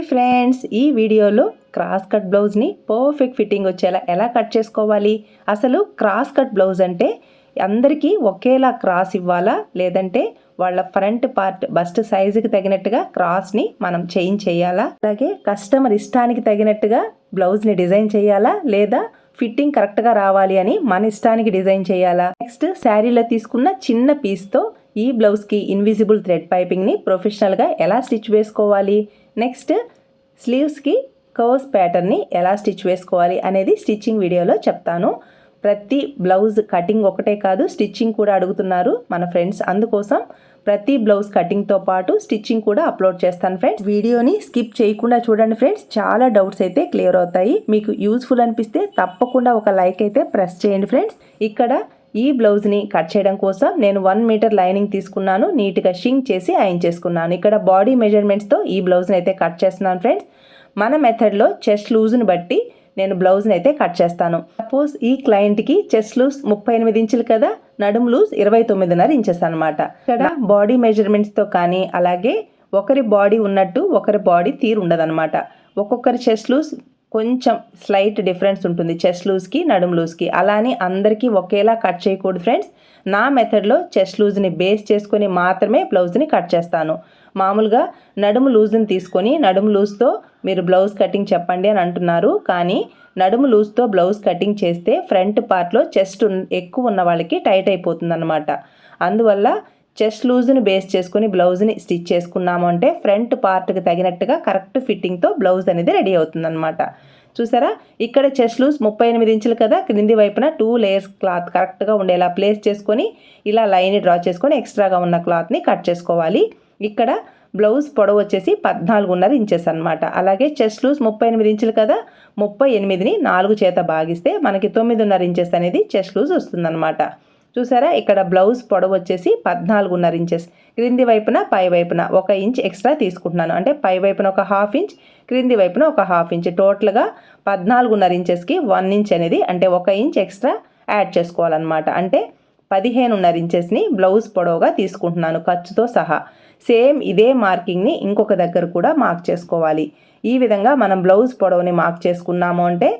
Hi friends ఈ వీడియోలో cross cut బ్లౌజ్ని పర్ఫెక్ట్ ఫిట్టింగ్ వచ్చేలా ఎలా కట్ చేసుకోవాలి? అసలు క్రాస్ కట్ బ్లౌజ్ అంటే అందరికీ ఒకేలా క్రాస్ ఇవ్వాలా? లేదంటే వాళ్ళ ఫ్రంట్ పార్ట్ బస్ట్ సైజుకి తగినట్టుగా క్రాస్ని మనం చేంజ్ చేయాలా? అలాగే కస్టమర్ ఇష్టానికి తగినట్టుగా బ్లౌజ్ని డిజైన్ చేయాలా? లేదా ఫిట్టింగ్ కరెక్ట్గా రావాలి అని మన ఇష్టానికి డిజైన్ చేయాలా? నెక్స్ట్ శారీలో తీసుకున్న చిన్న పీస్తో ఈ బ్లౌజ్కి ఇన్విజిబుల్ థ్రెడ్ పైపింగ్ని ప్రొఫెషనల్గా ఎలా స్టిచ్ వేసుకోవాలి? నెక్స్ట్ స్లీవ్స్కి కర్వ్స్ ప్యాటర్న్ని ఎలా స్టిచ్ వేసుకోవాలి అనేది స్టిచ్చింగ్ వీడియోలో చెప్తాను. ప్రతి బ్లౌజ్ కటింగ్ ఒకటే కాదు స్టిచ్చింగ్ కూడా అడుగుతున్నారు మన ఫ్రెండ్స్. అందుకోసం ప్రతి బ్లౌజ్ కటింగ్తో పాటు స్టిచ్చింగ్ కూడా అప్లోడ్ చేస్తాను ఫ్రెండ్స్. వీడియోని స్కిప్ చేయకుండా చూడండి ఫ్రెండ్స్. చాలా డౌట్స్ అయితే క్లియర్ అవుతాయి. మీకు యూస్ఫుల్ అనిపిస్తే తప్పకుండా ఒక లైక్ అయితే ప్రెస్ చేయండి ఫ్రెండ్స్. ఇక్కడ ఈ బ్లౌజ్ని కట్ చేయడం కోసం నేను వన్ మీటర్ లైనింగ్ తీసుకున్నాను. నీట్గా షింగ్ చేసి ఐన్ చేసుకున్నాను. ఇక్కడ బాడీ మెజర్మెంట్స్తో ఈ బ్లౌజ్ని అయితే కట్ చేస్తున్నాను ఫ్రెండ్స్. మన మెథడ్లో చెస్ట్ లూజ్ని బట్టి నేను బ్లౌజ్ని అయితే కట్ చేస్తాను. సపోజ్ ఈ క్లయింట్కి చెస్ట్ లూజ్ ముప్పై ఎనిమిది ఇంచులు కదా నడుము లూజ్ ఇరవై తొమ్మిదిన్నర ఇంచెస్ అనమాట ఇక్కడ బాడీ మెజర్మెంట్స్తో కానీ అలాగే ఒకరి బాడీ ఉన్నట్టు ఒకరి బాడీ తీరు ఉండదన్నమాట. ఒక్కొక్కరి చెస్ట్ లూజ్ కొంచెం స్లైట్ డిఫరెన్స్ ఉంటుంది చెస్ట్ లూజ్కి నడుము లూజ్కి. అలానే అందరికీ ఒకేలా కట్ చేయకూడదు ఫ్రెండ్స్. నా మెథడ్లో చెస్ట్ లూజ్ని బేస్ చేసుకొని మాత్రమే బ్లౌజ్ని కట్ చేస్తాను. మామూలుగా నడుము లూజ్ని తీసుకొని నడుము లూజ్తో మీరు బ్లౌజ్ కటింగ్ చెప్పండి అని అంటున్నారు. కానీ నడుము లూజ్తో బ్లౌజ్ కటింగ్ చేస్తే ఫ్రంట్ పార్ట్లో చెస్ట్ ఎక్కువ ఉన్న వాళ్ళకి టైట్ అయిపోతుంది అనమాట అందువల్ల చెస్ట్ లూజ్ని బేస్ చేసుకుని బ్లౌజ్ని స్టిచ్ చేసుకున్నాము అంటే ఫ్రంట్ పార్ట్కి తగినట్టుగా కరెక్ట్ ఫిట్టింగ్తో బ్లౌజ్ అనేది రెడీ అవుతుందన్నమాట. చూసారా? ఇక్కడ చెస్ట్ లూజ్ ముప్పై ఎనిమిది ఇంచులు కదా? క్రింది వైపున టూ లేయర్స్ క్లాత్ కరెక్ట్గా ఉండేలా ప్లేస్ చేసుకొని ఇలా లైన్ డ్రా చేసుకొని ఎక్స్ట్రాగా ఉన్న క్లాత్ని కట్ చేసుకోవాలి. ఇక్కడ బ్లౌజ్ పొడవు వచ్చేసి పద్నాలుగున్నర ఇంచెస్ అనమాట అలాగే చెస్ట్ లూజ్ ముప్పై ఎనిమిది ఇంచులు కదా? ముప్పై ఎనిమిదిని నాలుగు చేత భాగిస్తే మనకి తొమ్మిదిన్నర ఇంచెస్ అనేది చెస్ట్ లూజ్ వస్తుందన్నమాట. చూసారా? ఇక్కడ బ్లౌజ్ పొడవు వచ్చేసి పద్నాలుగున్నర ఇంచెస్ క్రింది వైపున పై వైపున ఒక ఇంచ్ ఎక్స్ట్రా తీసుకుంటున్నాను. అంటే పై వైపున ఒక హాఫ్ ఇంచ్ క్రింది వైపున ఒక హాఫ్ ఇంచ్ టోటల్గా పద్నాలుగున్నర ఇంచెస్కి వన్ ఇంచ్ అనేది అంటే ఒక ఇంచ్ ఎక్స్ట్రా యాడ్ చేసుకోవాలన్నమాట. అంటే పదిహేనున్నర ఇంచెస్ని బ్లౌజ్ పొడవుగా తీసుకుంటున్నాను ఖర్చుతో సహా. సేమ్ ఇదే మార్కింగ్ని ఇంకొక దగ్గర కూడా మార్క్ చేసుకోవాలి. ఈ విధంగా మనం బ్లౌజ్ పొడవుని మార్క్ చేసుకున్నాము అంటే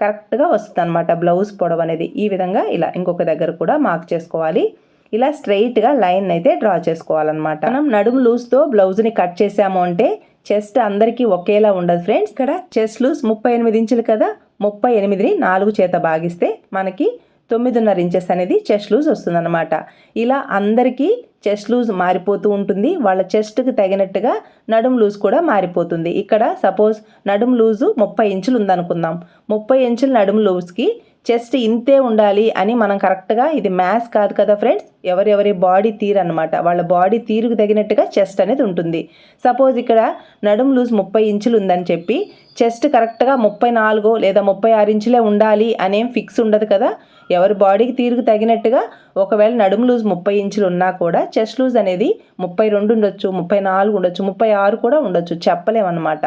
కరెక్ట్గా వస్తుంది అనమాట బ్లౌజ్ పొడవు అనేది ఈ విధంగా ఇలా ఇంకొక దగ్గర కూడా మార్క్ చేసుకోవాలి. ఇలా స్ట్రైట్గా లైన్ అయితే డ్రా చేసుకోవాలన్నమాట. మనం నడుము లూజ్తో బ్లౌజ్ని కట్ చేసాము అంటే చెస్ట్ అందరికీ ఒకేలా ఉండదు ఫ్రెండ్స్. ఇక్కడ చెస్ట్ లూజ్ ముప్పై ఎనిమిది ఇంచులు కదా? ముప్పై ఎనిమిదిని నాలుగు చేత భాగిస్తే మనకి తొమ్మిదిన్నర ఇంచెస్ అనేది చెస్ట్ లూజ్ వస్తుందన్నమాట. ఇలా అందరికీ చెస్ట్ లూజ్ మారిపోతూ ఉంటుంది. వాళ్ళ చెస్ట్కి తగినట్టుగా నడుం లూజ్ కూడా మారిపోతుంది. ఇక్కడ సపోజ్ నడుం లూజు ముప్పై ఇంచులు ఉందనుకుందాం. ముప్పై ఇంచుల నడుము లూజ్కి చెస్ట్ ఇంతే ఉండాలి అని మనం కరెక్ట్గా ఇది మ్యాథ్స్ కాదు కదా ఫ్రెండ్స్? ఎవరెవరి బాడీ తీరు అనమాట వాళ్ళ బాడీ తీరుకు తగినట్టుగా చెస్ట్ అనేది ఉంటుంది. సపోజ్ ఇక్కడ నడుం లూజ్ ముప్పై ఇంచులు ఉందని చెప్పి చెస్ట్ కరెక్ట్గా ముప్పై నాలుగో లేదా ముప్పై ఆరు ఇంచులే ఉండాలి అనేం ఫిక్స్ ఉండదు కదా? ఎవరి బాడీకి తీరుకు తగినట్టుగా ఒకవేళ నడుము లూజ్ ముప్పై ఇంచులు ఉన్నా కూడా చెస్ట్ లూజ్ అనేది ముప్పై రెండు ఉండొచ్చు ముప్పై నాలుగు ఉండొచ్చు ముప్పై ఆరు కూడా ఉండొచ్చు. చెప్పలేమన్నమాట.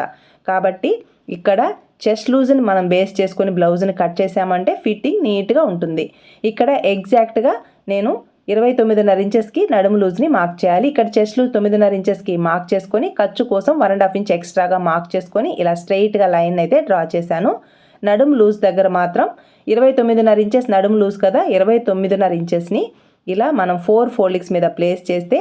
కాబట్టి ఇక్కడ చెస్ట్ లూజ్ని మనం బేస్ చేసుకొని బ్లౌజ్ని కట్ చేసామంటే ఫిట్టింగ్ నీట్గా ఉంటుంది. ఇక్కడ ఎగ్జాక్ట్గా నేను ఇరవై తొమ్మిదిన్నర ఇంచెస్కి నడుము లూజ్ని మార్క్ చేయాలి. ఇక్కడ చెస్ట్ లూజ్ తొమ్మిదిన్నర ఇంచెస్కి మార్క్ చేసుకొని ఖర్చు కోసం వన్ అండ్ హాఫ్ ఇంచ్ ఎక్స్ట్రాగా మార్క్ చేసుకొని ఇలా స్ట్రైట్గా లైన్ అయితే డ్రా చేశాను. నడుము లూజ్ దగ్గర మాత్రం ఇరవై తొమ్మిదిన్నర ఇంచెస్ నడుము లూజ్ కదా ఇరవై తొమ్మిదిన్నర ఇంచెస్ని ఇలా మనం ఫోర్ ఫోల్డింగ్స్ మీద ప్లేస్ చేస్తే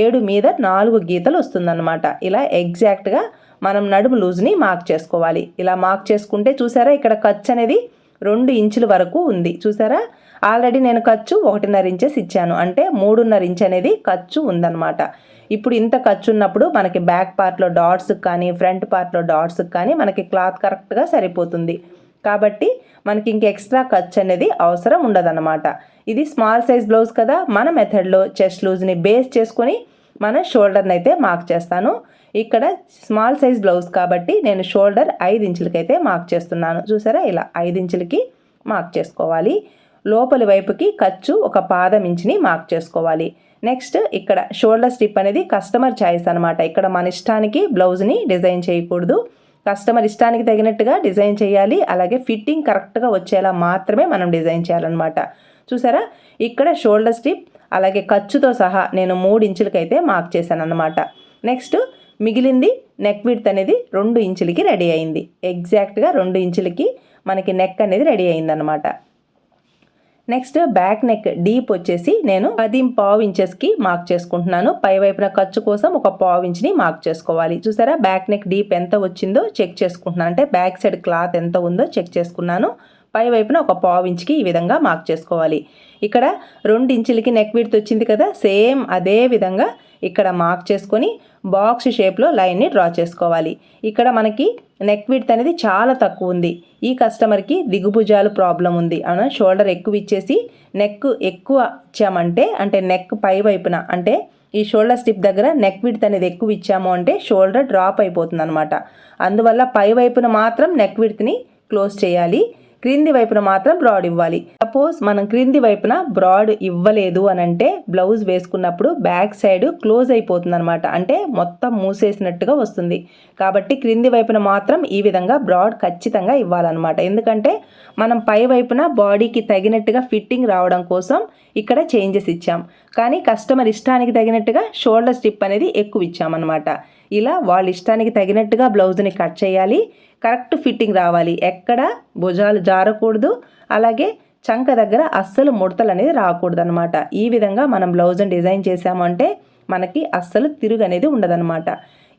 ఏడు మీద నాలుగు గీతలు వస్తుందన్నమాట. ఇలా ఎగ్జాక్ట్గా మనం నడుము లూజ్ని మార్క్ చేసుకోవాలి. ఇలా మార్క్ చేసుకుంటే చూసారా ఇక్కడ ఖర్చు అనేది రెండు ఇంచుల వరకు ఉంది. చూసారా? ఆల్రెడీ నేను ఖర్చు ఒకటిన్నర ఇంచెస్ ఇచ్చాను. అంటే మూడున్నర ఇంచ్ అనేది ఖర్చు ఉందన్నమాట. ఇప్పుడు ఇంత ఖర్చు ఉన్నప్పుడు మనకి బ్యాక్ పార్ట్లో డాట్స్కి కానీ ఫ్రంట్ పార్ట్లో డాట్స్కి కానీ మనకి క్లాత్ కరెక్ట్గా సరిపోతుంది. కాబట్టి మనకి ఇంక ఎక్స్ట్రా ఖర్చు అనేది అవసరం ఉండదన్నమాట. ఇది స్మాల్ సైజ్ బ్లౌజ్ కదా మన మెథడ్లో చెస్ట్ లూజ్ని బేస్ చేసుకొని మన షోల్డర్ని అయితే మార్క్ చేస్తాను. ఇక్కడ స్మాల్ సైజ్ బ్లౌజ్ కాబట్టి నేను షోల్డర్ ఐదు ఇంచులకైతే మార్క్ చేస్తున్నాను. చూసారా? ఇలా ఐదు ఇంచులకి మార్క్ చేసుకోవాలి. లోపలి వైపుకి ఖర్చు ఒక పాదం ఇంచుని మార్క్ చేసుకోవాలి. నెక్స్ట్ ఇక్కడ షోల్డర్ స్టిప్ అనేది కస్టమర్ ఛాయిస్ అనమాట ఇక్కడ మన ఇష్టానికి బ్లౌజ్ని డిజైన్ చేయకూడదు. కస్టమర్ ఇష్టానికి తగినట్టుగా డిజైన్ చేయాలి. అలాగే ఫిట్టింగ్ కరెక్ట్గా వచ్చేలా మాత్రమే మనం డిజైన్ చేయాలన్నమాట. చూసారా? ఇక్కడ షోల్డర్ స్టిప్ అలాగే ఖర్చుతో సహా నేను మూడు ఇంచులకైతే మార్క్ చేశాను అన్నమాట నెక్స్ట్ మిగిలింది నెక్ విడ్త్ అనేది రెండు ఇంచులకి రెడీ అయింది. ఎగ్జాక్ట్గా రెండు ఇంచులకి మనకి నెక్ అనేది రెడీ అయిందనమాట నెక్స్ట్ బ్యాక్ నెక్ డీప్ వచ్చేసి నేను పది పావు ఇంచెస్కి మార్క్ చేసుకుంటున్నాను. పై వైపున ఖర్చు కోసం ఒక పావు ఇంచ్ని మార్క్ చేసుకోవాలి. చూసారా? బ్యాక్ నెక్ డీప్ ఎంత వచ్చిందో చెక్ చేసుకుంటున్నాను. అంటే బ్యాక్ సైడ్ క్లాత్ ఎంత ఉందో చెక్ చేసుకున్నాను. పై వైపున ఒక పావు ఇంచుకి ఈ విధంగా మార్క్ చేసుకోవాలి. ఇక్కడ రెండు ఇంచులకి నెక్ విడ్త్ వచ్చింది కదా? సేమ్ అదే విధంగా ఇక్కడ మార్క్ చేసుకొని బాక్స్ షేప్లో లైన్ని డ్రా చేసుకోవాలి. ఇక్కడ మనకి నెక్ విడ్త్ అనేది చాలా తక్కువ ఉంది. ఈ కస్టమర్కి దిగుభుజాలు ప్రాబ్లం ఉంది. అన షోల్డర్ ఎక్కువ ఇచ్చేసి నెక్ ఎక్కువ ఇచ్చామంటే అంటే నెక్ పై వైపున అంటే ఈ షోల్డర్ స్టిప్ దగ్గర నెక్ విడ్త్ అనేది ఎక్కువ ఇచ్చాము అంటే షోల్డర్ డ్రాప్ అయిపోతుంది అనమాట అందువల్ల పై వైపున మాత్రం నెక్ విడ్త్ని క్లోజ్ చేయాలి. క్రింది వైపున మాత్రం బ్రాడ్ ఇవ్వాలి. సపోజ్ మనం క్రింది వైపున బ్రాడ్ ఇవ్వలేదు అని అంటే బ్లౌజ్ వేసుకున్నప్పుడు బ్యాక్ సైడ్ క్లోజ్ అయిపోతుంది అనమాట అంటే మొత్తం మూసేసినట్టుగా వస్తుంది. కాబట్టి క్రింది వైపున మాత్రం ఈ విధంగా బ్రాడ్ ఖచ్చితంగా ఇవ్వాలన్నమాట. ఎందుకంటే మనం పై వైపున బాడీకి తగినట్టుగా ఫిట్టింగ్ రావడం కోసం ఇక్కడ చేంజెస్ ఇచ్చాం. కానీ కస్టమర్ ఇష్టానికి తగినట్టుగా షోల్డర్ స్టిప్ అనేది ఎక్కువ ఇచ్చామన్నమాట. ఇలా వాళ్ళ ఇష్టానికి తగినట్టుగా బ్లౌజ్ని కట్ చేయాలి. కరెక్ట్ ఫిట్టింగ్ రావాలి. ఎక్కడ భుజాలు జారకూడదు. అలాగే చంక దగ్గర అస్సలు ముడతలు అనేది రాకూడదు అనమాట ఈ విధంగా మనం బ్లౌజ్ని డిజైన్ చేసామంటే మనకి అస్సలు తిరుగు అనేది ఉండదన్నమాట.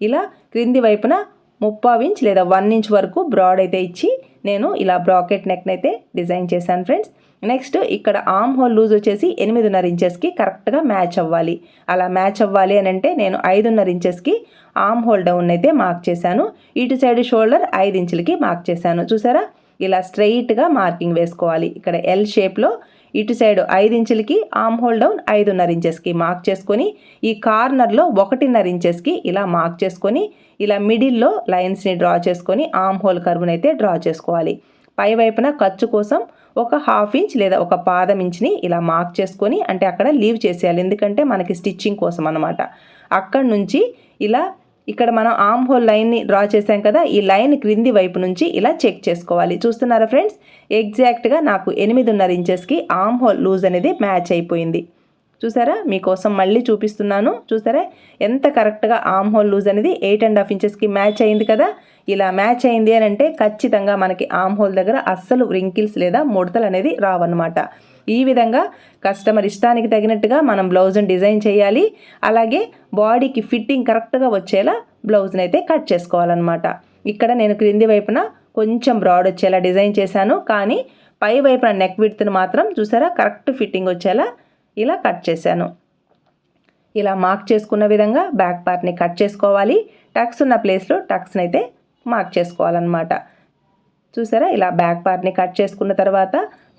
ఇలా క్రింది వైపున ముప్పావు ఇంచ్ లేదా వన్ ఇంచ్ వరకు బ్రాడ్ అయితే ఇచ్చి నేను ఇలా బ్రాకెట్ నెక్ని అయితే డిజైన్ చేశాను ఫ్రెండ్స్. నెక్స్ట్ ఇక్కడ ఆమ్ హోల్ లూజ్ వచ్చేసి ఎనిమిదిన్నర ఇంచెస్కి కరెక్ట్గా మ్యాచ్ అవ్వాలి. అలా మ్యాచ్ అవ్వాలి అని అంటే నేను ఐదున్నర ఇంచెస్కి ఆమ్ హోల్ డౌన్ అయితే మార్క్ చేశాను. ఇటు సైడ్ షోల్డర్ ఐదు ఇంచులకి మార్క్ చేశాను. చూసారా? ఇలా స్ట్రైట్గా మార్కింగ్ వేసుకోవాలి. ఇక్కడ ఎల్ షేప్లో ఇటు సైడ్ ఐదు ఇంచులకి ఆమ్ హోల్ డౌన్ ఐదున్నర ఇంచెస్కి మార్క్ చేసుకొని ఈ కార్నర్లో ఒకటిన్నర ఇంచెస్కి ఇలా మార్క్ చేసుకొని ఇలా మిడిల్లో లైన్స్ని డ్రా చేసుకొని ఆమ్ హోల్ కర్వ్ని అయితే డ్రా చేసుకోవాలి. పై వైపున ఖర్చు కోసం ఒక హాఫ్ ఇంచ్ లేదా ఒక పాదం ఇంచ్ని ఇలా మార్క్ చేసుకొని అంటే అక్కడ లీవ్ చేసేయాలి. ఎందుకంటే మనకి స్టిచ్చింగ్ కోసం అనమాట అక్కడ నుంచి ఇలా ఇక్కడ మనం ఆమ్ హోల్ లైన్ని డ్రా చేసాం కదా ఈ లైన్ క్రింది వైపు నుంచి ఇలా చెక్ చేసుకోవాలి. చూస్తున్నారా ఫ్రెండ్స్ ఎగ్జాక్ట్గా నాకు ఎనిమిదిన్నర ఇంచెస్కి ఆమ్ హోల్ లూజ్ అనేది మ్యాచ్ అయిపోయింది. చూసారా? మీకోసం మళ్ళీ చూపిస్తున్నాను. చూసారా? ఎంత కరెక్ట్గా ఆమ్ హోల్ లూజ్ అనేది ఎయిట్ అండ్ హాఫ్ ఇంచెస్కి మ్యాచ్ అయింది కదా. ఇలా మ్యాచ్ అయింది అని అంటే ఖచ్చితంగా మనకి ఆమ్ హోల్ దగ్గర అస్సలు రింకిల్స్ లేదా ముడతలు అనేది రావన్నమాట. ఈ విధంగా కస్టమర్ ఇష్టానికి తగినట్టుగా మనం బ్లౌజ్ని డిజైన్ చేయాలి. అలాగే బాడీకి ఫిట్టింగ్ కరెక్ట్గా వచ్చేలా బ్లౌజ్ని అయితే కట్ చేసుకోవాలన్నమాట. ఇక్కడ నేను క్రింది వైపున కొంచెం బ్రాడ్ వచ్చేలా డిజైన్ చేశాను. కానీ పై వైపున నెక్ విడ్త్ని మాత్రం చూసారా? కరెక్ట్ ఫిట్టింగ్ వచ్చేలా ఇలా కట్ చేశాను. ఇలా మార్క్ చేసుకున్న విధంగా బ్యాక్ పార్ట్ని కట్ చేసుకోవాలి. టక్స్ ఉన్న ప్లేస్లో టక్స్ని అయితే మార్క్ చేసుకోవాలన్నమాట. చూసారా? ఇలా బ్యాక్ పార్ట్ని కట్ చేసుకున్న తర్వాత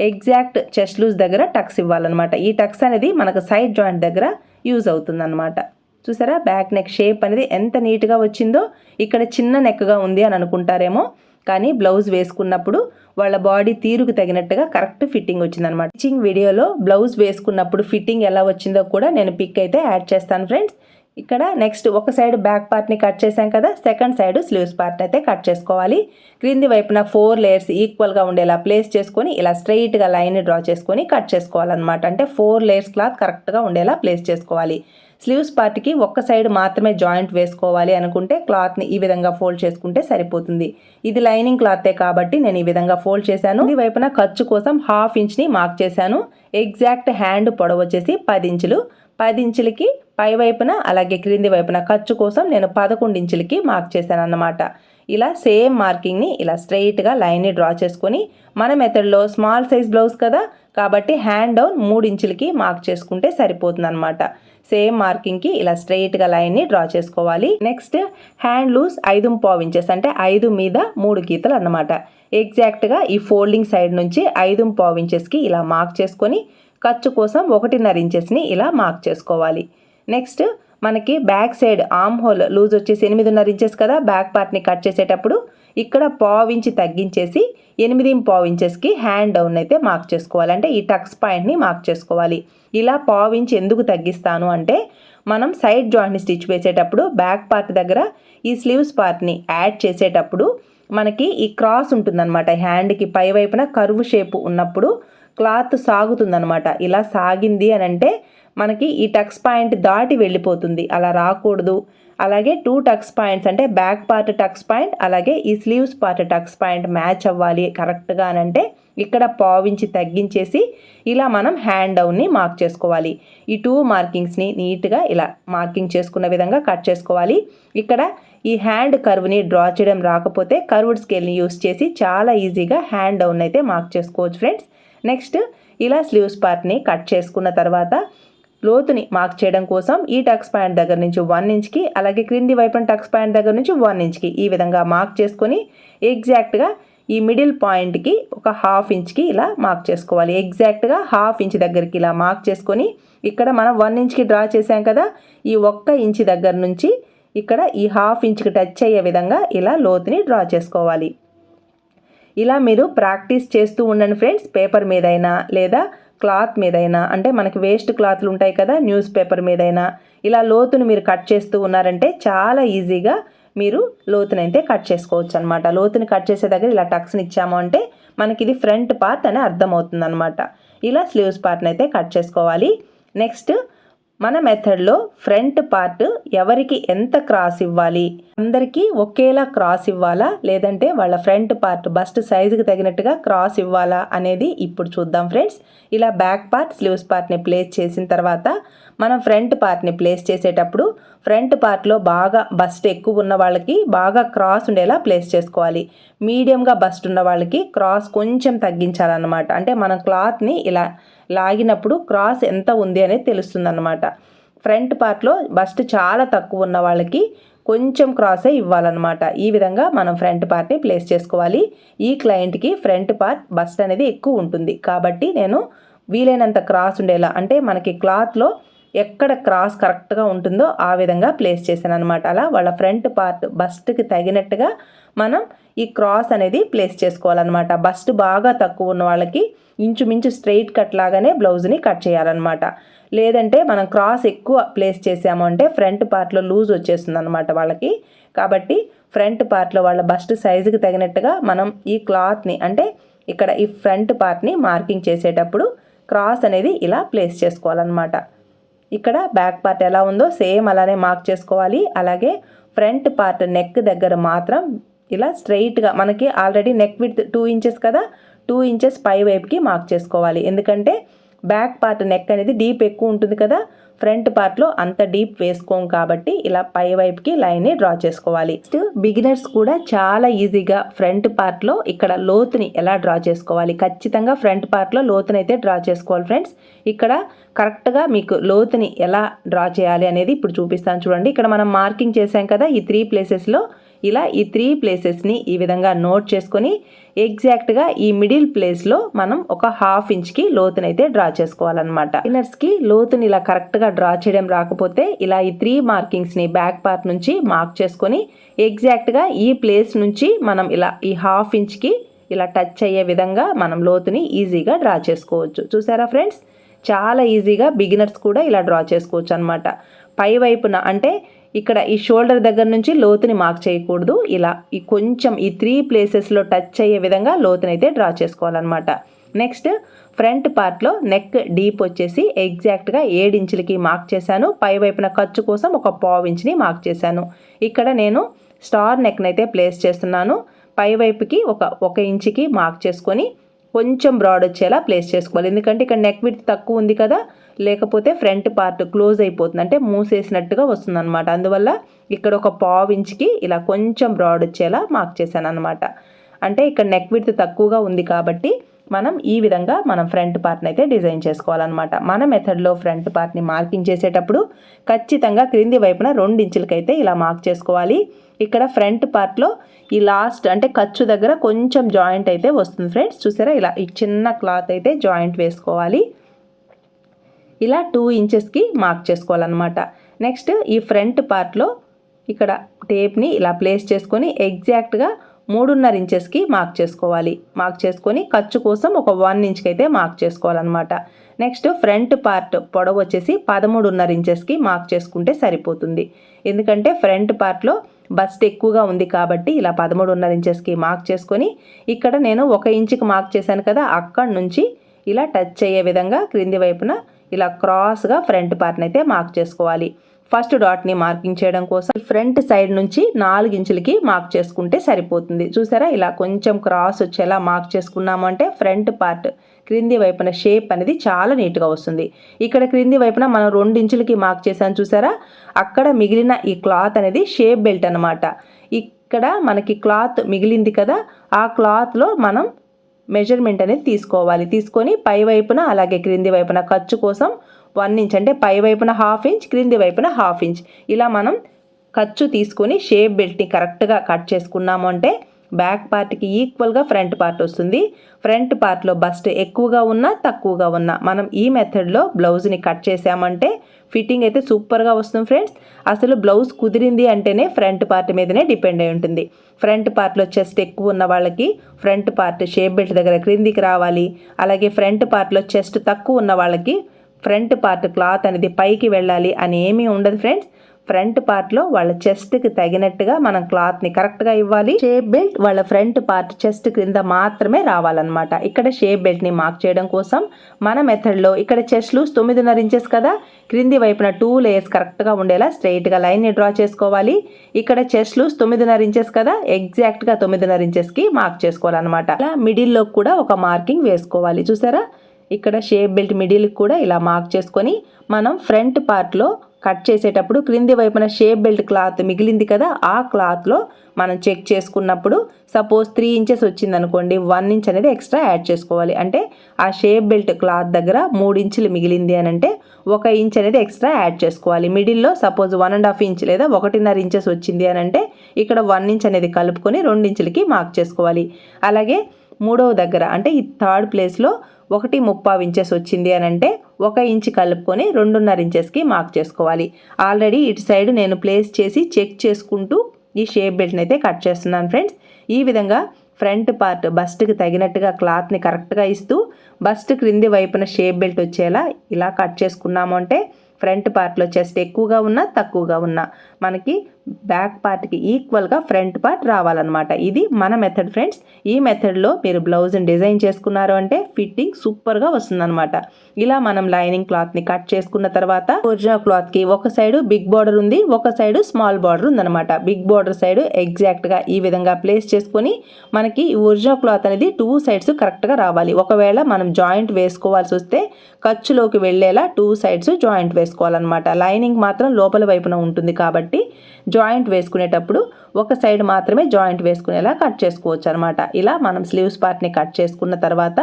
ఎగ్జాక్ట్ చెస్ట్ లూజ్ దగ్గర టక్స్ ఇవ్వాలన్నమాట. ఈ టక్స్ అనేది మనకు సైడ్ జాయింట్ దగ్గర యూజ్ అవుతుందన్నమాట. చూసారా? బ్యాక్ నెక్ షేప్ అనేది ఎంత నీట్గా వచ్చిందో ఇక్కడ చిన్న నెక్గా ఉంది అని అనుకుంటారేమో. కానీ బ్లౌజ్ వేసుకున్నప్పుడు వాళ్ళ బాడీ తీరుకు తగినట్టుగా కరెక్ట్ ఫిట్టింగ్ వచ్చిందనమాట స్టిచ్చింగ్ వీడియోలో బ్లౌజ్ వేసుకున్నప్పుడు ఫిట్టింగ్ ఎలా వచ్చిందో కూడా నేను పిక్ అయితే యాడ్ చేస్తాను ఫ్రెండ్స్. ఇక్కడ నెక్స్ట్ ఒక సైడ్ బ్యాక్ పార్ట్ని కట్ చేసాం కదా సెకండ్ సైడ్ స్లీవ్స్ పార్ట్ అయితే కట్ చేసుకోవాలి. క్రింది వైపున ఫోర్ లేయర్స్ ఈక్వల్గా ఉండేలా ప్లేస్ చేసుకొని ఇలా స్ట్రైట్గా లైన్ డ్రా చేసుకొని కట్ చేసుకోవాలన్నమాట. అంటే ఫోర్ లేయర్స్ క్లాత్ కరెక్ట్గా ఉండేలా ప్లేస్ చేసుకోవాలి. స్లీవ్స్ పార్ట్కి ఒక్క సైడ్ మాత్రమే జాయింట్ వేసుకోవాలి అనుకుంటే క్లాత్ని ఈ విధంగా ఫోల్డ్ చేసుకుంటే సరిపోతుంది. ఇది లైనింగ్ క్లాతే కాబట్టి నేను ఈ విధంగా ఫోల్డ్ చేశాను. ఈ వైపున ఖర్చు కోసం హాఫ్ ఇంచ్ని మార్క్ చేశాను. ఎగ్జాక్ట్ హ్యాండ్ పొడవు వచ్చేసి పది ఇంచులు. పది ఇంచులకి పై వైపున అలాగే క్రింది వైపున ఖర్చు కోసం నేను పదకొండు ఇంచులకి మార్క్ చేశాను అన్నమాట ఇలా సేమ్ మార్కింగ్ని ఇలా స్ట్రైట్గా లైన్ని డ్రా చేసుకొని మన మెథడ్లో స్మాల్ సైజ్ బ్లౌజ్ కదా కాబట్టి హ్యాండ్ డౌన్ మూడు ఇంచులకి మార్క్ చేసుకుంటే సరిపోతుంది అనమాట సేమ్ మార్కింగ్కి ఇలా స్ట్రైట్గా లైన్ని డ్రా చేసుకోవాలి. నెక్స్ట్ హ్యాండ్ లూజ్ ఐదు పావు ఇంచెస్ అంటే ఐదు మీద మూడు గీతలు అన్నమాట. ఎగ్జాక్ట్గా ఈ ఫోల్డింగ్ సైడ్ నుంచి ఐదు పావు ఇంచెస్కి ఇలా మార్క్ చేసుకొని ఖర్చు కోసం ఒకటిన్నర ఇంచెస్ని ఇలా మార్క్ చేసుకోవాలి. నెక్స్ట్ మనకి back side arm hole loose వచ్చేసి ఎనిమిదిన్నర ఇంచెస్ కదా బ్యాక్ పార్ట్ని కట్ చేసేటప్పుడు ఇక్కడ పావు ఇంచి తగ్గించేసి ఎనిమిది పావు ఇంచెస్కి హ్యాండ్ డౌన్ అయితే మార్క్ చేసుకోవాలి. అంటే ఈ టక్స్ పాయింట్ని మార్క్ చేసుకోవాలి. ఇలా పావు ఇంచ్ ఎందుకు తగ్గిస్తాను అంటే మనం సైడ్ జాయింట్ని స్టిచ్ వేసేటప్పుడు బ్యాక్ పార్ట్ దగ్గర ఈ స్లీవ్స్ పార్ట్ని యాడ్ చేసేటప్పుడు మనకి ఈ క్రాస్ ఉంటుందన్నమాట. హ్యాండ్కి పై వైపున కరువు షేప్ ఉన్నప్పుడు క్లాత్ సాగుతుందనమాట ఇలా సాగింది అని అంటే మనకి ఈ టక్స్ పాయింట్ దాటి వెళ్ళిపోతుంది. అలా రాకూడదు. అలాగే టూ టక్స్ పాయింట్స్ అంటే బ్యాక్ పార్ట్ టక్స్ పాయింట్ అలాగే ఈ sleeves part tucks point match అవ్వాలి కరెక్ట్గా అని అంటే ఇక్కడ పావించి తగ్గించేసి ఇలా మనం హ్యాండ్ డౌన్ని మార్క్ చేసుకోవాలి. ఈ టూ మార్కింగ్స్ని నీట్గా ఇలా మార్కింగ్ చేసుకున్న విధంగా కట్ చేసుకోవాలి. ఇక్కడ ఈ హ్యాండ్ కర్వ్ని డ్రా చేయడం రాకపోతే కర్వ్డ్ స్కేల్ని యూస్ చేసి చాలా ఈజీగా హ్యాండ్ డౌన్ అయితే మార్క్ చేసుకోవచ్చు ఫ్రెండ్స్. నెక్స్ట్ ఇలా స్లీవ్స్ పార్ట్ని కట్ చేసుకున్న తర్వాత లోతుని మార్క్ చేయడం కోసం ఈ టక్స్ ప్యాంట్ దగ్గర నుంచి వన్ ఇంచ్కి అలాగే క్రింది వైపున టక్స్ ప్యాంట్ దగ్గర నుంచి వన్ ఇంచ్కి ఈ విధంగా మార్క్ చేసుకొని ఎగ్జాక్ట్గా ఈ మిడిల్ పాయింట్కి ఒక హాఫ్ ఇంచ్కి ఇలా మార్క్ చేసుకోవాలి. ఎగ్జాక్ట్గా హాఫ్ ఇంచ్ దగ్గరికి ఇలా మార్క్ చేసుకొని ఇక్కడ మనం వన్ ఇంచ్కి డ్రా చేసాం కదా ఈ ఒక్క ఇంచ్ దగ్గర నుంచి ఇక్కడ ఈ హాఫ్ ఇంచ్కి టచ్ అయ్యే విధంగా ఇలా లోతుని డ్రా చేసుకోవాలి. ఇలా మీరు ప్రాక్టీస్ చేస్తూ ఉండండి ఫ్రెండ్స్ పేపర్ మీదైనా లేదా క్లాత్ మీదైనా. అంటే మనకి వేస్ట్ క్లాత్లు ఉంటాయి కదా న్యూస్ పేపర్ మీదైనా. ఇలా లోతును మీరు కట్ చేస్తూ ఉన్నారంటే చాలా ఈజీగా మీరు లోతునైతే కట్ చేసుకోవచ్చు అనమాట లోతుని కట్ చేసే దగ్గర ఇలా టక్స్ని ఇచ్చాము అంటే మనకి ఇది ఫ్రంట్ పార్ట్ అని అర్థమవుతుంది అనమాట ఇలా స్లీవ్స్ పార్ట్ని అయితే కట్ చేసుకోవాలి. నెక్స్ట్ మన మెథడ్లో ఫ్రంట్ పార్ట్ ఎవరికి ఎంత క్రాస్ ఇవ్వాలి? అందరికీ ఒకేలా క్రాస్ ఇవ్వాలా? లేదంటే వాళ్ళ ఫ్రంట్ పార్ట్ బస్ట్ సైజుకి తగినట్టుగా క్రాస్ ఇవ్వాలా? అనేది ఇప్పుడు చూద్దాం ఫ్రెండ్స్. ఇలా బ్యాక్ పార్ట్ స్లీవ్స్ పార్ట్ని ప్లేస్ చేసిన తర్వాత మనం ఫ్రంట్ పార్ట్ని ప్లేస్ చేసేటప్పుడు ఫ్రంట్ పార్ట్లో బాగా బస్ట్ ఎక్కువ ఉన్న వాళ్ళకి బాగా క్రాస్ ఉండేలా ప్లేస్ చేసుకోవాలి. మీడియంగా బస్ట్ ఉన్న వాళ్ళకి క్రాస్ కొంచెం తగ్గించాలన్నమాట. అంటే మనం క్లాత్ని ఇలా లాగినప్పుడు క్రాస్ ఎంత ఉంది అనేది తెలుస్తుంది అనమాట ఫ్రంట్ పార్ట్లో బస్ట్ చాలా తక్కువ ఉన్న వాళ్ళకి కొంచెం క్రాసే ఇవ్వాలన్నమాట. ఈ విధంగా మనం ఫ్రంట్ పార్ట్ని ప్లేస్ చేసుకోవాలి. ఈ క్లయింట్కి ఫ్రంట్ పార్ట్ బస్ట్ అనేది ఎక్కువ ఉంటుంది. కాబట్టి నేను వీలైనంత క్రాస్ ఉండేలా అంటే మనకి క్లాత్లో ఎక్కడ క్రాస్ కరెక్ట్గా ఉంటుందో ఆ విధంగా ప్లేస్ చేశాను అనమాట అలా వాళ్ళ ఫ్రంట్ పార్ట్ బస్ట్కి తగినట్టుగా మనం ఈ క్రాస్ అనేది ప్లేస్ చేసుకోవాలన్నమాట. బస్ట్ బాగా తక్కువ ఉన్న వాళ్ళకి ఇంచుమించు స్ట్రైట్ కట్ లాగానే బ్లౌజ్ని కట్ చేయాలన్నమాట. లేదంటే మనం క్రాస్ ఎక్కువ ప్లేస్ చేసాము అంటే ఫ్రంట్ పార్ట్లో లూజ్ వచ్చేస్తుంది అనమాట వాళ్ళకి. కాబట్టి ఫ్రంట్ పార్ట్లో వాళ్ళ బస్ట్ సైజుకి తగినట్టుగా మనం ఈ క్లాత్ని అంటే ఇక్కడ ఈ ఫ్రంట్ పార్ట్ని మార్కింగ్ చేసేటప్పుడు క్రాస్ అనేది ఇలా ప్లేస్ చేసుకోవాలన్నమాట. ఇక్కడ బ్యాక్ పార్ట్ ఎలా ఉందో సేమ్ అలానే మార్క్ చేసుకోవాలి. అలాగే ఫ్రంట్ పార్ట్ నెక్ దగ్గర మాత్రం ఇలా స్ట్రైట్గా మనకి already neck with two inches కదా టూ ఇంచెస్ పై వైపుకి మార్క్ చేసుకోవాలి. ఎందుకంటే బ్యాక్ పార్ట్ నెక్ అనేది డీప్ ఎక్కువ ఉంటుంది కదా ఫ్రంట్ పార్ట్లో అంత డీప్ వేసుకోం కాబట్టి ఇలా పై వైపుకి లైన్ని డ్రా చేసుకోవాలి. నెక్స్ట్ బిగినర్స్ కూడా చాలా ఈజీగా ఫ్రంట్ పార్ట్లో ఇక్కడ లోతుని ఎలా డ్రా చేసుకోవాలి? ఖచ్చితంగా ఫ్రంట్ పార్ట్లో లోతుని అయితే డ్రా చేసుకోవాలి ఫ్రెండ్స్. ఇక్కడ కరెక్ట్గా మీకు లోతుని ఎలా డ్రా చేయాలి అనేది ఇప్పుడు చూపిస్తాను చూడండి. ఇక్కడ మనం మార్కింగ్ చేసాం కదా ఈ త్రీ ప్లేసెస్లో ఇలా ఈ త్రీ ప్లేసెస్ని ఈ విధంగా నోట్ చేసుకొని ఎగ్జాక్ట్గా ఈ మిడిల్ ప్లేస్లో మనం ఒక హాఫ్ ఇంచ్కి లోతునైతే డ్రా చేసుకోవాలన్నమాట. ఇన్నర్స్కి లోతుని ఇలా కరెక్ట్గా డ్రా చేయడం రాకపోతే ఇలా ఈ త్రీ మార్కింగ్స్ని బ్యాక్ పార్ట్ నుంచి మార్క్ చేసుకొని ఎగ్జాక్ట్గా ఈ ప్లేస్ నుంచి మనం ఇలా ఈ హాఫ్ ఇంచ్కి ఇలా టచ్ అయ్యే విధంగా మనం లోతుని ఈజీగా డ్రా చేసుకోవచ్చు. చూసారా ఫ్రెండ్స్ చాలా ఈజీగా బిగినర్స్ కూడా ఇలా డ్రా చేసుకోవచ్చు అనమాట పై వైపున అంటే ఇక్కడ ఈ షోల్డర్ దగ్గర నుంచి లోతుని మార్క్ చేయకూడదు. ఇలా ఈ కొంచెం ఈ త్రీ ప్లేసెస్లో టచ్ అయ్యే విధంగా లోతునైతే డ్రా చేసుకోవాలన్నమాట. నెక్స్ట్ ఫ్రంట్ పార్ట్లో నెక్ డీప్ వచ్చేసి ఎగ్జాక్ట్గా ఇంచులకి మార్క్ చేశాను. పై వైపున ఖర్చు కోసం ఒక పావు ఇంచ్ని మార్క్ చేశాను. ఇక్కడ నేను స్టార్ నెక్ని అయితే ప్లేస్ చేస్తున్నాను. పై వైపుకి ఒక ఒక ఇంచుకి మార్క్ చేసుకొని కొంచెం బ్రాడ్ వచ్చేలా ప్లేస్ చేసుకోవాలి. ఎందుకంటే ఇక్కడ నెక్ విత్ తక్కువ ఉంది కదా లేకపోతే ఫ్రంట్ పార్ట్ క్లోజ్ అయిపోతుంది. అంటే మూసేసినట్టుగా వస్తుంది అనమాట అందువల్ల ఇక్కడ ఒక పావు ఇంచ్కి ఇలా కొంచెం బ్రాడ్ వచ్చేలా మార్క్ చేశాను అనమాట అంటే ఇక్కడ నెక్ విడ్త్ తక్కువగా ఉంది కాబట్టి మనం ఈ విధంగా మనం ఫ్రంట్ పార్ట్ని అయితే డిజైన్ చేసుకోవాలన్నమాట. మన మెథడ్లో ఫ్రంట్ పార్ట్ని మార్కింగ్ చేసేటప్పుడు ఖచ్చితంగా క్రింది వైపున రెండు ఇంచులకైతే ఇలా మార్క్ చేసుకోవాలి. ఇక్కడ ఫ్రంట్ పార్ట్లో ఈ లాస్ట్ అంటే ఖర్చు దగ్గర కొంచెం జాయింట్ అయితే వస్తుంది ఫ్రెండ్స్. చూసారా? ఇలా ఈ చిన్న క్లాత్ అయితే జాయింట్ వేసుకోవాలి. ఇలా టూ ఇంచెస్కి మార్క్ చేసుకోవాలన్నమాట. నెక్స్ట్ ఈ ఫ్రంట్ పార్ట్లో ఇక్కడ టేప్ని ఇలా ప్లేస్ చేసుకొని ఎగ్జాక్ట్గా మూడున్నర ఇంచెస్కి మార్క్ చేసుకోవాలి. మార్క్ చేసుకొని ఖర్చు కోసం ఒక వన్ ఇంచ్కి అయితే మార్క్ చేసుకోవాలన్నమాట. నెక్స్ట్ ఫ్రంట్ పార్ట్ పొడవు వచ్చేసి పదమూడున్నర ఇంచెస్కి మార్క్ చేసుకుంటే సరిపోతుంది. ఎందుకంటే ఫ్రంట్ పార్ట్లో బస్ట్ ఎక్కువగా ఉంది కాబట్టి ఇలా పదమూడున్నర ఇంచెస్కి మార్క్ చేసుకొని ఇక్కడ నేను ఒక ఇంచుకి మార్క్ చేశాను కదా అక్కడ నుంచి ఇలా టచ్ అయ్యే విధంగా క్రింది వైపున ఇలా క్రాస్గా ఫ్రంట్ పార్ట్ని అయితే మార్క్ చేసుకోవాలి. ఫస్ట్ డాట్ని మార్కింగ్ చేయడం కోసం ఫ్రంట్ సైడ్ నుంచి నాలుగు ఇంచులకి మార్క్ చేసుకుంటే సరిపోతుంది. చూసారా? ఇలా కొంచెం క్రాస్ వచ్చేలా మార్క్ చేసుకున్నాము అంటే ఫ్రంట్ పార్ట్ క్రింది వైపున షేప్ అనేది చాలా నీట్గా వస్తుంది. ఇక్కడ క్రింది వైపున మనం రెండు ఇంచులకి మార్క్ చేసాను చూసారా? అక్కడ మిగిలిన ఈ క్లాత్ అనేది షేప్ బెల్ట్ అనమాట ఇక్కడ మనకి క్లాత్ మిగిలింది కదా? ఆ క్లాత్లో మనం మెజర్మెంట్ అనేది తీసుకోవాలి. తీసుకొని పై వైపున అలాగే క్రింది వైపున ఖర్చు కోసం వన్ ఇంచ్ అంటే పై వైపున హాఫ్ ఇంచ్ క్రింది వైపున హాఫ్ ఇంచ్ ఇలా మనం ఖర్చు తీసుకొని షేప్ బెల్ట్ని కరెక్ట్గా కట్ చేసుకున్నాము అంటే బ్యాక్ పార్ట్కి ఈక్వల్గా ఫ్రంట్ పార్ట్ వస్తుంది. ఫ్రంట్ పార్ట్లో బస్ట్ ఎక్కువగా ఉన్నా తక్కువగా ఉన్నా మనం ఈ మెథడ్లో బ్లౌజ్ని కట్ చేసామంటే ఫిట్టింగ్ అయితే సూపర్గా వస్తుంది ఫ్రెండ్స్. అసలు బ్లౌజ్ కుదిరింది అంటేనే ఫ్రంట్ పార్ట్ మీదనే డిపెండ్ అయి ఉంటుంది. ఫ్రంట్ పార్ట్లో చెస్ట్ ఎక్కువ ఉన్న వాళ్ళకి ఫ్రంట్ పార్ట్ షేప్ బెల్ట్ దగ్గర క్రిందికి రావాలి. అలాగే ఫ్రంట్ పార్ట్లో చెస్ట్ తక్కువ ఉన్న వాళ్ళకి ఫ్రంట్ పార్ట్ క్లాత్ అనేది పైకి వెళ్ళాలి అని ఏమీ ఉండదు ఫ్రెండ్స్. ఫ్రంట్ పార్ట్లో వాళ్ళ చెస్ట్కి తగినట్టుగా మనం క్లాత్ని కరెక్ట్గా ఇవ్వాలి. షేప్ బెల్ట్ వాళ్ళ ఫ్రంట్ పార్ట్ చెస్ట్ క్రింద మాత్రమే రావాలన్నమాట. ఇక్కడ షేప్ బెల్ట్ని మార్క్ చేయడం కోసం మన మెథడ్లో ఇక్కడ చెస్ట్ లూస్ తొమ్మిదిన్నర ఇంచెస్ కదా? క్రింది వైపున టూ లేయర్స్ కరెక్ట్గా ఉండేలా స్ట్రైట్గా లైన్ని డ్రా చేసుకోవాలి. ఇక్కడ చెస్ట్ లూస్ తొమ్మిదిన్నర ఇంచెస్ కదా? ఎగ్జాక్ట్గా తొమ్మిదిన్నర ఇంచెస్కి మార్క్ చేసుకోవాలన్నమాట. అలా మిడిల్లో కూడా ఒక మార్కింగ్ వేసుకోవాలి. చూసారా? ఇక్కడ షేప్ బెల్ట్ మిడిల్కి కూడా ఇలా మార్క్ చేసుకొని మనం ఫ్రంట్ పార్ట్లో కట్ చేసేటప్పుడు క్రింది వైపున షేప్ బెల్ట్ క్లాత్ మిగిలింది కదా ఆ క్లాత్లో మనం చెక్ చేసుకున్నప్పుడు సపోజ్ త్రీ ఇంచెస్ వచ్చింది అనుకోండి వన్ ఇంచ్ అనేది ఎక్స్ట్రా యాడ్ చేసుకోవాలి. అంటే ఆ షేప్ బెల్ట్ క్లాత్ దగ్గర మూడు ఇంచులు మిగిలింది అని అంటే ఒక ఇంచ్ అనేది ఎక్స్ట్రా యాడ్ చేసుకోవాలి. మిడిల్లో suppose one and half inch లేదా ఒకటిన్నర ఇంచెస్ వచ్చింది అని అంటే ఇక్కడ వన్ ఇంచ్ అనేది కలుపుకొని రెండు ఇంచులకి మార్క్ చేసుకోవాలి. అలాగే మూడవ దగ్గర అంటే ఈ థర్డ్ ప్లేస్లో ఒకటి ముప్పావు ఇంచెస్ వచ్చింది అని అంటే ఒక ఇంచ్ కలుపుకొని రెండున్నర ఇంచెస్కి మార్క్ చేసుకోవాలి. ఆల్రెడీ ఇటు సైడ్ నేను ప్లేస్ చేసి చెక్ చేసుకుంటూ ఈ షేప్ బెల్ట్ని అయితే కట్ చేస్తున్నాను ఫ్రెండ్స్ ఈ విధంగా ఫ్రంట్ పార్ట్ బస్ట్కి తగినట్టుగా క్లాత్ని కరెక్ట్గా ఇస్తూ బస్ట్ క్రింది వైపున షేప్ బెల్ట్ వచ్చేలా ఇలా కట్ చేసుకున్నాము అంటే ఫ్రంట్ పార్ట్లో చెస్ట్ ఎక్కువగా ఉన్నా తక్కువగా ఉన్నా మనకి బ్యాక్ పార్ట్కి ఈక్వల్గా ఫ్రంట్ పార్ట్ రావాలన్నమాట. ఇది మన మెథడ్ ఫ్రెండ్స్. ఈ మెథడ్లో మీరు బ్లౌజ్ని డిజైన్ చేసుకున్నారు అంటే ఫిట్టింగ్ సూపర్గా వస్తుందన్నమాట. ఇలా మనం లైనింగ్ క్లాత్ని కట్ చేసుకున్న తర్వాత ఒరిజినల్ క్లాత్కి ఒక సైడు బిగ్ బార్డర్ ఉంది ఒక సైడు స్మాల్ బార్డర్ ఉందన్నమాట. బిగ్ బార్డర్ సైడ్ ఎగ్జాక్ట్గా ఈ విధంగా ప్లేస్ చేసుకొని మనకి ఒరిజినల్ క్లాత్ అనేది టూ సైడ్స్ కరెక్ట్గా రావాలి. ఒకవేళ మనం జాయింట్ వేసుకోవాల్సి వస్తే ఖర్చులోకి వెళ్ళేలా టూ సైడ్స్ జాయింట్ వేసుకోవాలన్నమాట. లైనింగ్ మాత్రం లోపల వైపున ఉంటుంది కాబట్టి జాయింట్ వేసుకునేటప్పుడు ఒక సైడ్ మాత్రమే జాయింట్ వేసుకునేలా కట్ చేసుకోవచ్చు అనమాట ఇలా మనం స్లీవ్స్ పార్ట్ని కట్ చేసుకున్న తర్వాత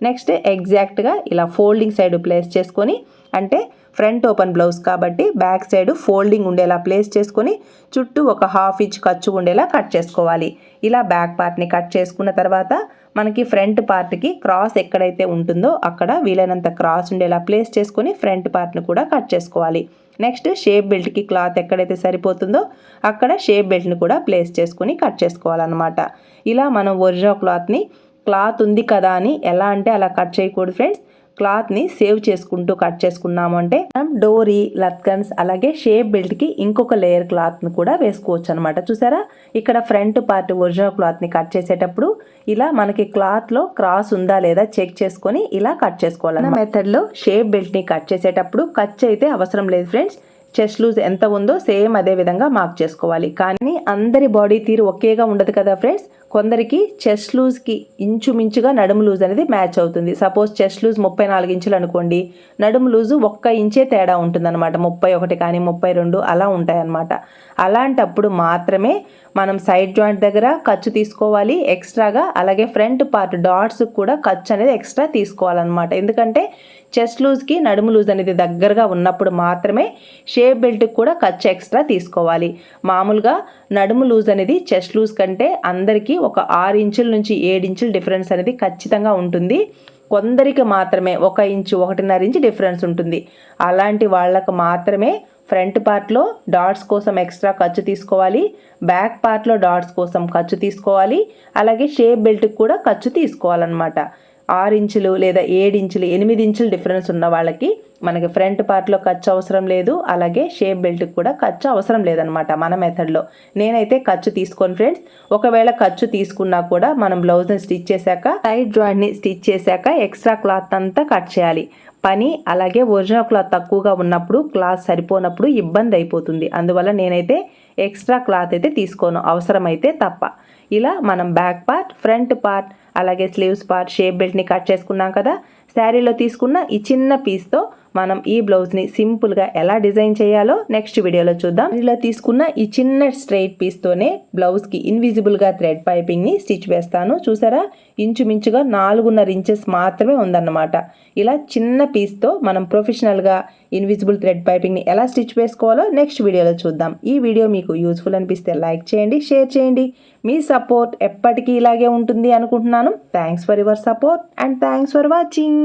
నెక్స్ట్ ఎగ్జాక్ట్గా ఇలా ఫోల్డింగ్ సైడ్ ప్లేస్ చేసుకొని అంటే ఫ్రంట్ ఓపెన్ బ్లౌజ్ కాబట్టి బ్యాక్ సైడ్ ఫోల్డింగ్ ఉండేలా ప్లేస్ చేసుకొని చుట్టూ ఒక హాఫ్ ఇంచ్ ఖర్చు ఉండేలా కట్ చేసుకోవాలి. ఇలా బ్యాక్ పార్ట్ని కట్ చేసుకున్న తర్వాత మనకి ఫ్రంట్ పార్ట్కి క్రాస్ ఎక్కడైతే ఉంటుందో అక్కడ వీలైనంత క్రాస్ ఉండేలా ప్లేస్ చేసుకొని ఫ్రంట్ పార్ట్ని కూడా కట్ చేసుకోవాలి. నెక్స్ట్ షేప్ బెల్ట్కి క్లాత్ ఎక్కడైతే సరిపోతుందో అక్కడ షేప్ బెల్ట్ని కూడా ప్లేస్ చేసుకొని కట్ చేసుకోవాలన్నమాట. ఇలా మనం ఒరిజినల్ క్లాత్ని క్లాత్ ఉంది కదా అని ఎలా అంటే అలా కట్ చేయకూడదు ఫ్రెండ్స్. క్లాత్ని సేవ్ చేసుకుంటూ కట్ చేసుకున్నాము అంటే మనం డోరీ లత్కన్స్ అలాగే షేప్ బెల్ట్కి ఇంకొక లేయర్ క్లాత్ని కూడా వేసుకోవచ్చు అనమాట చూసారా? ఇక్కడ ఫ్రంట్ పార్ట్ ఒరిజినల్ క్లాత్ని కట్ చేసేటప్పుడు ఇలా మనకి క్లాత్లో క్రాస్ ఉందా లేదా చెక్ చేసుకొని ఇలా కట్ చేసుకోవాలి మెథడ్లో షేప్ బెల్ట్ని కట్ చేసేటప్పుడు కచ్ అయితే అవసరం లేదు ఫ్రెండ్స్. చెస్ట్ లూజ్ ఎంత ఉందో సేమ్ అదే విధంగా మార్క్ చేసుకోవాలి. కానీ అందరి బాడీ తీరు ఒకేగా ఉండదు కదా ఫ్రెండ్స్? కొందరికి చెస్ట్ లూజ్కి ఇంచుమించుగా నడుము లూజ్ అనేది మ్యాచ్ అవుతుంది. సపోజ్ చెస్ట్ లూజ్ ముప్పై నాలుగు ఇంచులు అనుకోండి నడుము లూజు ఒక్క ఇంచే తేడా ఉంటుందన్నమాట. ముప్పై ఒకటి కానీ ముప్పై రెండు అలా ఉంటాయన్నమాట. అలాంటప్పుడు మాత్రమే మనం సైడ్ జాయింట్ దగ్గర ఖర్చు తీసుకోవాలి ఎక్స్ట్రాగా అలాగే ఫ్రంట్ పార్ట్ డాట్స్ కూడా ఖర్చు అనేది ఎక్స్ట్రా తీసుకోవాలన్నమాట. ఎందుకంటే చెస్ట్ లూజ్కి నడుము లూజ్ అనేది దగ్గరగా ఉన్నప్పుడు మాత్రమే షేప్ బెల్ట్కి కూడా ఖర్చు ఎక్స్ట్రా తీసుకోవాలి. మామూలుగా నడుము లూజ్ అనేది చెస్ట్ లూజ్ కంటే అందరికీ ఒక ఆరు ఇంచుల నుంచి ఏడు ఇంచుల డిఫరెన్స్ అనేది ఖచ్చితంగా ఉంటుంది. కొందరికి మాత్రమే ఒక ఇంచు ఒకటిన్నర ఇంచు డిఫరెన్స్ ఉంటుంది. అలాంటి వాళ్ళకు మాత్రమే ఫ్రంట్ పార్ట్లో డాట్స్ కోసం ఎక్స్ట్రా ఖర్చు తీసుకోవాలి. బ్యాక్ పార్ట్లో డాట్స్ కోసం ఖర్చు తీసుకోవాలి. అలాగే షేప్ బెల్ట్కి కూడా ఖర్చు తీసుకోవాలన్నమాట. ఆరు ఇంచులు లేదా ఏడు ఇంచులు ఎనిమిది ఇంచులు డిఫరెన్స్ ఉన్న వాళ్ళకి మనకి ఫ్రంట్ పార్ట్లో ఖర్చు అవసరం లేదు అలాగే షేప్ బెల్ట్కి కూడా ఖర్చు అవసరం లేదనమాట మన మెథడ్లో. నేనైతే ఖర్చు తీసుకోను ఫ్రెండ్స్. ఒకవేళ ఖర్చు తీసుకున్నా కూడా మనం బ్లౌజ్ని స్టిచ్ చేశాక సైడ్ జాయింట్ని స్టిచ్ చేశాక ఎక్స్ట్రా క్లాత్ అంతా కట్ చేయాలి. పని అలాగే ఒరిజినల్ క్లాత్ తక్కువగా ఉన్నప్పుడు క్లాత్ సరిపోనప్పుడు ఇబ్బంది అయిపోతుంది. అందువల్ల నేనైతే ఎక్స్ట్రా క్లాత్ అయితే తీసుకోను. అవసరమైతే తప్ప. ఇలా మనం బ్యాక్ పార్ట్ ఫ్రంట్ పార్ట్ అలాగే స్లీవ్స్ పార్ట్ షేప్ బెల్ట్ని కట్ చేసుకున్నాం కదా శారీలో తీసుకున్న ఈ చిన్న పీస్తో మనం ఈ బ్లౌజ్ని సింపుల్గా ఎలా డిజైన్ చేయాలో నెక్స్ట్ వీడియోలో చూద్దాం. ఇలా తీసుకున్న ఈ చిన్న స్ట్రైట్ పీస్తోనే బ్లౌజ్కి ఇన్విజిబుల్గా థ్రెడ్ పైపింగ్ని స్టిచ్ వేస్తాను. చూసారా? ఇంచుమించుగా నాలుగున్నర ఇంచెస్ మాత్రమే ఉందన్నమాట. ఇలా చిన్న పీస్తో మనం ప్రొఫెషనల్గా ఇన్విజిబుల్ థ్రెడ్ పైపింగ్ని ఎలా స్టిచ్ వేసుకోవాలో నెక్స్ట్ వీడియోలో చూద్దాం. ఈ వీడియో మీకు యూస్ఫుల్ అనిపిస్తే లైక్ చేయండి షేర్ చేయండి. మీ సపోర్ట్ ఎప్పటికీ ఇలాగే ఉంటుంది అనుకుంటున్నాను. Thanks for your support and thanks for watching